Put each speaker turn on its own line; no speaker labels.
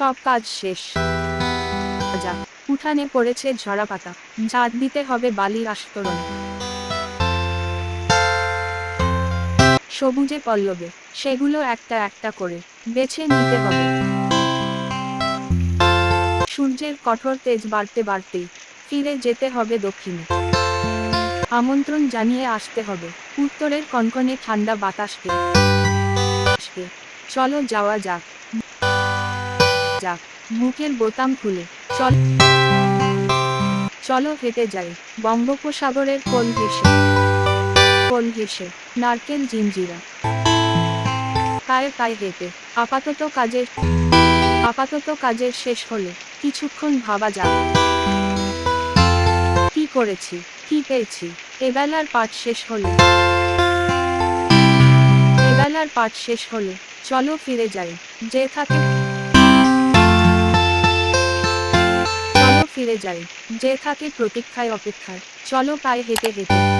সব কাজ শেষ। যা, উঠানে পড়েছে ঝরা পাতা ঝাড় দিতে হবে বালির আস্তরণ। সবুজে পল্লবে, সেগুলো একটা একটা করে, বেছে নিতে হবে। সূর্যের কঠোর তেজ বাড়তে বাড়তেই, ফিরে যেতে হবে দক্ষিণে। আমন্ত্রণ জানিয়ে আসতে হবে, উত্তরের কনকনে ঠান্ডা বাতাসকে। চলো যাওয়া যাক। যাক মুখের বোতাম খুলে, চল। চলো হেঁটে যাই, বঙ্গোপসাগরের কোল ঘেসে কোল ঘেসে নারকেল জিঞ্জিরা। পায়ে পায়ে হেঁটে, আপাতত কাজের আপাতত কাজের শেষ হলে কিছুক্ষণ ভাবা যাক কি করেছি, কি পেয়েছি, এবেলার পাঠ শেষ হলে। এবেলার পাঠ শেষ হলে, চলো ফিরে যাই, যে থাকে চলো যায় যে থাকে প্রতীক্ষায় অপেক্ষায়। চলো পায়ে হেঁটে হেঁটে।